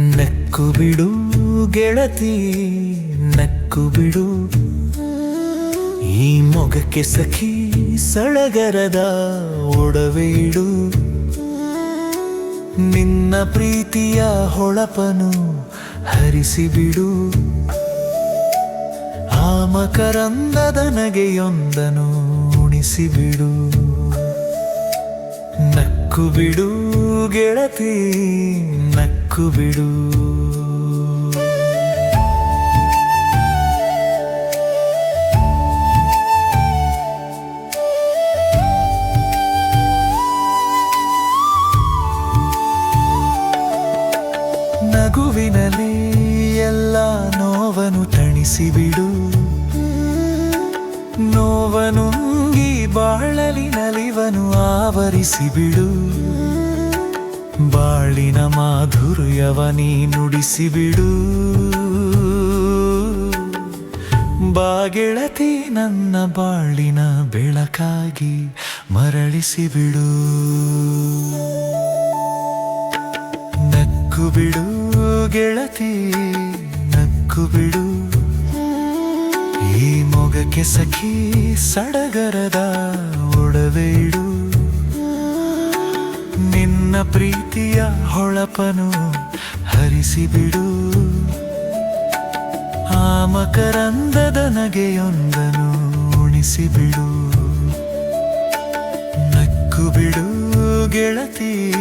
ನಕ್ಕು ಬಿಡು ಗೆಳತಿ, ನಕ್ಕು ಬಿಡು. ಈ ಮೊಗಕ್ಕೆ ಸಖಿ ಸಳಗರದ ಒಡವೇಡು ನಿನ್ನ ಪ್ರೀತಿಯ ಹೊಳಪನು ಹರಿಸಿಬಿಡು. ಆ ಮಕರಂದದ ನಗೆಯೊಂದನು ಉಣಿಸಿಬಿಡು. ನಕ್ಕು ಬಿಡು ಗೆಳತಿ, ನಕ್ಕು ಬಿಡು. ನಗುವಿನಲ್ಲಿ ಎಲ್ಲ ನೋವನು ತಣಿಸಿಬಿಡು. ನೋವನುಂಗಿ ಬಾಳಲಿ ನಲಿವನು ಆವರಿಸಿಬಿಡು. ಬಾಳಿನ ಮಾಧುರ್ಯವನಿ ನುಡಿಸಿಬಿಡು. ಬಾಗೆಳತಿ ನನ್ನ ಬಾಳಿನ ಬೆಳಕಾಗಿ ಮರಳಿಸಿಬಿಡು. ನಕ್ಕು ಬಿಡು ಗೆಳತಿ ನಕ್ಕು ಬಿಡು ಈ ಮೊಗಕ್ಕೆ ಸಖಿ ಸಡಗರದ ಒಡವೆ ಪ್ರೀತಿಯ ಹೊಳಪನು ಹರಿಸಿಬಿಡು. ಆ ಮಕರಂದದ ನಗೆಯೊಂದನು ಉಣಿಸಿಬಿಡು. ನಕ್ಕು ಬಿಡು ಗೆಳತಿ.